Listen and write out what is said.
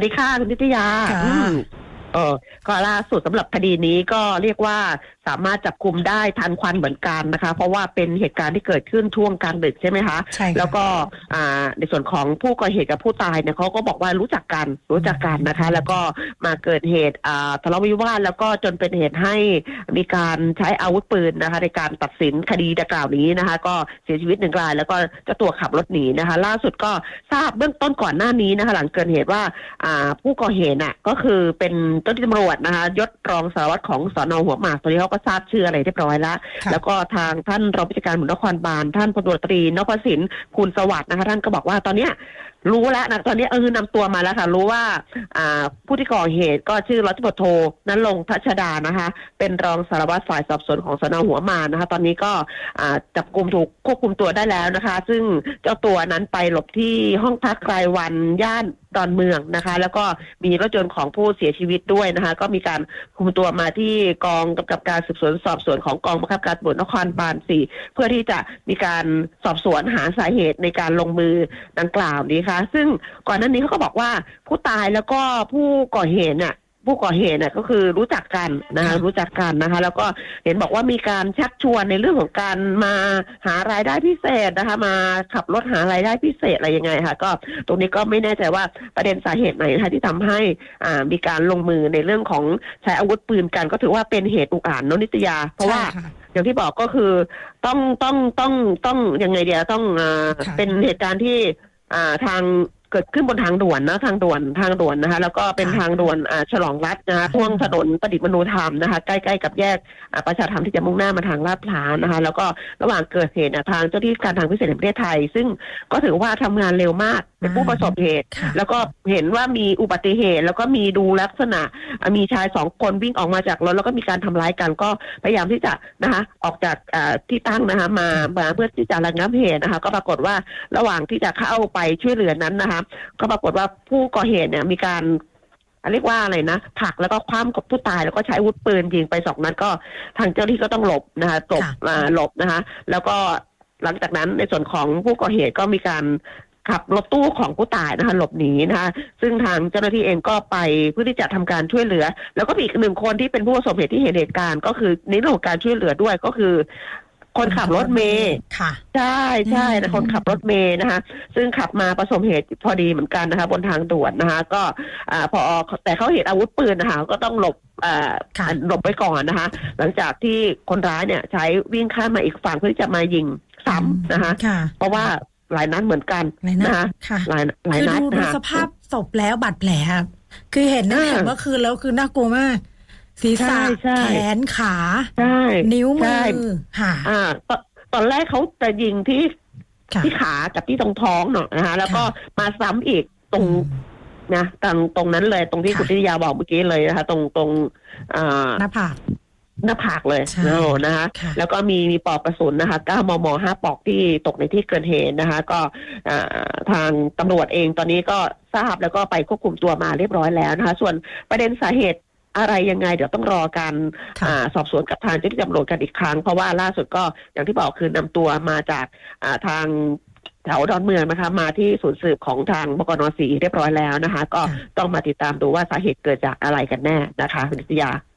สวัสดีค่ะคุณนิตยาค่ะอืมเออก็ล่าสุดสำหรับคดีนี้ก็เรียกว่า สามารถจับกลุ่มได้ทันควันเหมือนกันนะคะ เพราะว่าเป็นเหตุการณ์ที่เกิดขึ้นช่วงกลางดึกใช่ไหมคะใช่ค่ะแล้วก็อ่าในส่วนของผู้ก่อเหตุกับผู้ตายเนี่ยเขาก็บอกว่ารู้จักกันรู้จักกันนะคะ แล้วก็มาเกิดเหตุอ่าทะเลาะวิวาทแล้วก็จนเป็นเหตุให้มีการใช้อาวุธปืนนะคะ ในการตัดสินคดีดังกล่าวนี้นะคะ ก็เสียชีวิตหนึ่งราย แล้วก็เจ้าตัวขับรถหนีนะคะ ล่าสุดก็ทราบเบื้องต้นก่อนหน้านี้นะคะ หลังเกิดเหตุว่าอ่าผู้ก่อเหตุน่ะก็คือเป็นเจ้าหน้าที่ตำรวจนะคะยศรองสารวัตรของสอนอหัวหมากตอนนี้เขาก็ทราบชื่ออะไรเรียบร้อยแล้วค่ะแล้วก็ทางท่านรองผู้จัดการหมุนนครบาลท่านพลตำรวจตรีนพสินภูลสวัสดิ์นะคะท่านก็บอกว่าตอนเนี้ยรู้แล้วนะตอนนี้เออนำตัวมาแล้วค่ะ รู้ว่า อ่า ผู้ที่ก่อเหตุก็ชื่อร้อยตำรวจโทนั้นลงทัชดานะคะ เป็นรองสารวัตรฝ่ายสอบสวนของสนหัวมานะคะ ตอนนี้ก็อ่าจับกลุ่มถูกควบคุมตัวได้แล้วนะคะ ซึ่งเจ้าตัวนั้นไปหลบที่ห้องพักรายวันย่านดอนเมืองนะคะ แล้วก็มีรถยนต์ของผู้เสียชีวิตด้วยนะคะ ก็มีการคุมตัวมาที่กองกำกับการสืบสวนสอบสวนของกองบังคับการตำรวจนครบาลสี่เพื่อที่จะมีการสอบสวนหาสาเหตุในการลงมือดังกล่าวนี้ค่ะซึ่งก่อนหน้านี้เขาก็บอกว่าผู้ตายแล้วก็ผู้ก่อเหตุเนี่ยผู้ก่อเหตุเนี่ยก็คือรู้จักกันนะคะค่ะรู้จักกันนะคะ แล้วก็เห็นบอกว่ามีการชักชวนในเรื่องของการมาหารายได้พิเศษนะคะ มาขับรถหารายได้พิเศษอะไรยังไงค่ะ ก็ตรงนี้ก็ไม่แน่ใจว่าประเด็นสาเหตุไหนนะคะที่ทำให้อ่ามีการลงมือในเรื่องของใช้อาวุธปืนกัน ก็ถือว่าเป็นเหตุอุกอาจโนนิตยา เพราะว่าใช่ค่ะอย่างที่บอกก็คือต้องต้องต้องต้องยังไงเดียวต้องอ่าค่ะเป็นเหตุการณ์ที่ อ่าทางเกิดขึ้นบนทางด่วนนะทางด่วนทางด่วนนะคะ แล้วก็เป็นค่ะทางด่วนอ่าฉลองรัฐนะคะพ่วงถนนประดิษฐ์มนูธรรมนะคะใกล้ๆกับแยกอ่าประชาธรรมที่จะมุ่งหน้ามาทางลาดพร้าวนะคะ แล้วก็ระหว่างเกิดเหตุเนี่ยทางเจ้าที่การทางพิเศษแห่งประเทศไทย ซึ่งก็ถือว่าทำงานเร็วมากเป็นผู้ประสบเหตุ ค่ะ แล้วก็เห็นว่ามีอุบัติเหตุ แล้วก็มีดูลักษณะอะมีชายสองคนวิ่งออกมาจากรถแล้วก็มีการทำร้ายกันก็พยายามที่จะนะคะออกจากอ่าที่ตั้งนะคะมามาเพื่อที่จะระงับเหตุนะคะ ก็ปรากฏว่าระหว่างที่จะเข้าไปช่วยเหลือนั้นนะคะ ก็ปรากฏว่าผู้ก่อเหตุเนี่ยมีการเรียกว่าอะไรนะผลักแล้วก็คว้ำกับผู้ตายแล้วก็ใช้อาวุธปืนยิงไปสองนัดก็ทางเจ้าหน้าที่ก็ต้องหลบนะคะหลบค่ะ อ่าหลบนะคะ แล้วก็หลังจากนั้นในส่วนของผู้ก่อเหตุก็มีการ ขับรถตู้ของผู้ตายนะคะหลบหนีนะคะซึ่งทางเจ้าหน้าที่เองก็ไปเพื่อที่จะทำการช่วยเหลือ แล้วก็มีอีกหนึ่งคนที่เป็นผู้ประสบเหตุที่เห็นเหตุการณ์ ก็คือในเรื่องของการช่วยเหลือด้วยก็คือคนขับรถเมย์ค่ะ ใช่ใช่อืมนะคนขับรถเมย์นะคะ ซึ่งขับมาประสบเหตุพอดีเหมือนกันนะคะ บนทางด่วนนะคะ ก็อ่าพอแต่เขาเห็นอาวุธปืนนะคะ ก็ต้องหลบอ่าค่ะหลบไปก่อนนะคะ หลังจากที่คนร้ายเนี่ย ใช้วิ่งข้ามมาอีกฝั่งเพื่อที่จะมายิงซ้ำนะคะค่ะเพราะว่า หลายนัดเหมือนกันไหนนะนะคะค่ะหลายหลายคือนัดดูดูนะคะสภาพศพแล้วบาดแผลครับคือเห็นตั้งแต่อ่าเมื่อคืนแล้วคือน่ากลัวมาก ศีรษะใช่ใช่แขนขาใช่นิ้วมืใช่อค่ะอ่าตอนตอนแรกเขาจะยิงที่ค่ะที่ขากับที่ตรงท้องเนาะนะคะแล้วก็ค่ะมาซ้ำอีกตรงนะตรงตรงนั้นเลยตรงที่ค่ะคุณทิยาบอกเมื่อกี้เลยนะคะ ตรงตรงอ่าหน้าผาก หน้าผากเลยใช่โอ้นะคะ ค่ะแล้วก็มีมีปลอกกระสุนนะคะ 9 มม 5 ปลอกที่ตกในที่เกิดเหตุนะคะ ก็อ่าทางตำรวจเองตอนนี้ก็ทราบแล้วก็ไปควบคุมตัวมาเรียบร้อยแล้วนะคะ ส่วนประเด็นสาเหตุอะไรยังไง เดี๋ยวต้องรอการค่ะ อ่าสอบสวนกับทางเจ้าหน้าที่ตำรวจกันอีกครั้ง เพราะว่าล่าสุดก็อย่างที่บอกคือนำตัวมาจากอ่าทางแถวดอนเมืองนะคะ มาที่ศูนย์สืบของทางบกนสีเรียบร้อยแล้วนะคะ ก็ค่ะ ต้องมาติดตามดูว่าสาเหตุเกิดจากอะไรกันแน่นะคะคุณนิตยา